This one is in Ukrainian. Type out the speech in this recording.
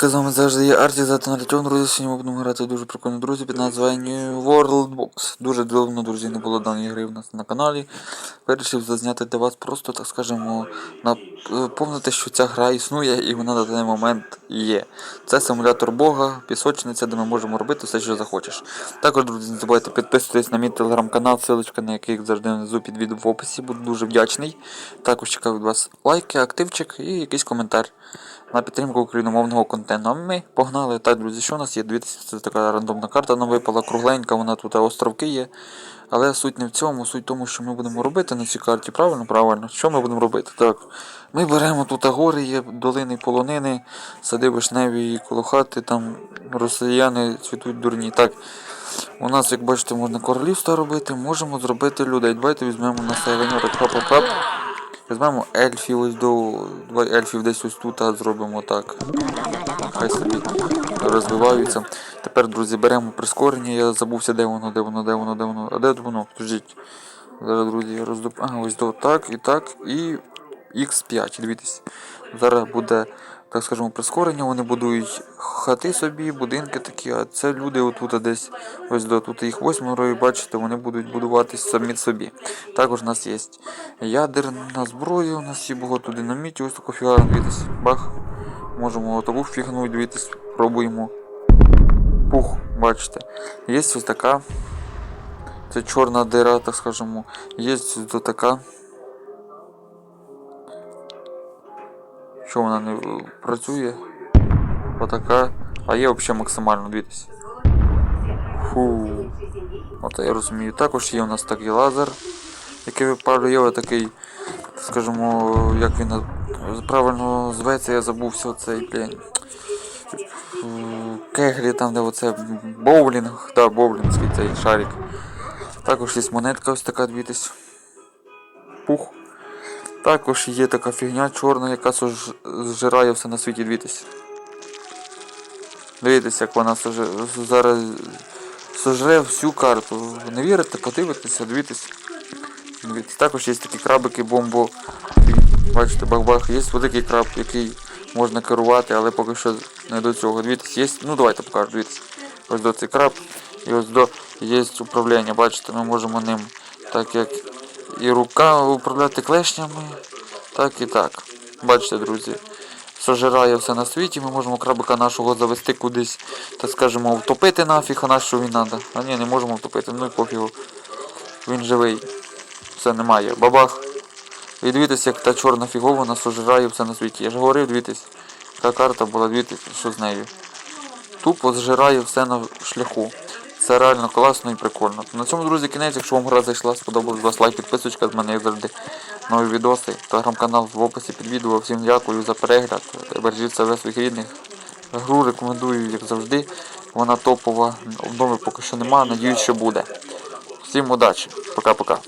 Так, з вами завжди є Арті за Артем, друзі. Сьогодні ми будемо грати дуже прикольно, друзі під названням World Box. Дуже давно, друзі, не було даної гри в нас на каналі. Вирішив зазняти для вас просто, так скажемо, наповнити, що ця гра існує і вона на даний момент є. Це симулятор Бога, пісочниця, де ми можемо робити все, що захочеш. Також, друзі, не забувайте підписуватись на мій телеграм-канал, ссылочка на який завжди внизу під відео в описі, буду дуже вдячний. Також чекаю від вас лайки, активчик і якийсь коментар на підтримку україномовного контенту. А ми погнали. Так, друзі, що у нас є? Дивіться, це така рандомна карта нам випала, кругленька, вона тут островки є. Але суть не в цьому, суть в тому, що ми будемо робити на цій карті. Правильно? Правильно. Що ми будемо робити? Так. Ми беремо тут гори, є долини, полонини, сади вишневі і коло хати, там росіяни цвітуть дурні. Так. У нас, як бачите, можна королівство робити, можемо зробити людей. Давайте візьмемо населення, хап-хап-хап. Візьмемо ельфів ось до. Давай ельфів десь ось тут а зробимо так. Хай собі розвиваються. Тепер, друзі, беремо прискорення. Я забувся, де воно, де воно, де воно, де воно. А де воно? Подождіть. Зараз, друзі, я роздуп... Ага, ось до так і так. І X5. Дивіться. Зараз буде, так скажемо, прискорення. Вони будують хати собі, будинки такі, а це люди отут десь. Ось до тут їх восьмеро, і бачите, вони будуть будуватись самі собі. Також у нас є ядерна зброя, у нас є багато динамітів, ось таку фігара, дивіться. Бах. Можемо таку фігнуть, дивіться, пробуємо. Пух, бачите. Є ось така. Це чорна дира, так скажемо. Є ось така. Що вона не е, працює? Отака. А є взагалі максимально, дивіться. Фу. От я розумію. Також є у нас такий лазер, який випалює такий, скажімо, як він правильно зветься, я забувся цей блін. Кеглі там, де оце боулінг, да, боулінгський цей шарик. Також є монетка ось така, дивіться. Пух. Також є така фігня чорна, яка зжирає все на світі, дивіться. Дивіться, як вона сожре, зараз сожре всю карту. Не вірите, подивитеся, дивіться. Дивіться. Також є такі крабики бомбо. Бачите, бах-бах. Є великий краб, який можна керувати, але поки що не до цього. Дивіться, є. Ну давайте покажу, дивіться. Ось до цей краб. І ось до є управління. Бачите, ми можемо ним так як і рука управляти клешнями, так і так. Бачите, друзі. Сожирає все на світі, ми можемо крабика нашого завести кудись, так скажемо, втопити нафіг, а на що він треба. А ні, не можемо втопити, ну і пофігу. Він живий. Все немає. Бабах. І дивіться, як та чорна фігована сожирає все на світі. Я ж говорив, дивіться, яка карта була, дивіться, що з нею. Тупо зжирає все на шляху. Це реально класно і прикольно. На цьому, друзі, кінець. Якщо вам гра зайшла, сподобалось вас лайк, підписочка з мене, як завжди. Нові відоси. Телеграм-канал в описі під відео. Всім дякую за перегляд. Бережіть себе своїх рідних. Гру рекомендую, як завжди. Вона топова. Обнови поки що нема. Надіюсь, що буде. Всім удачі. Пока-пока.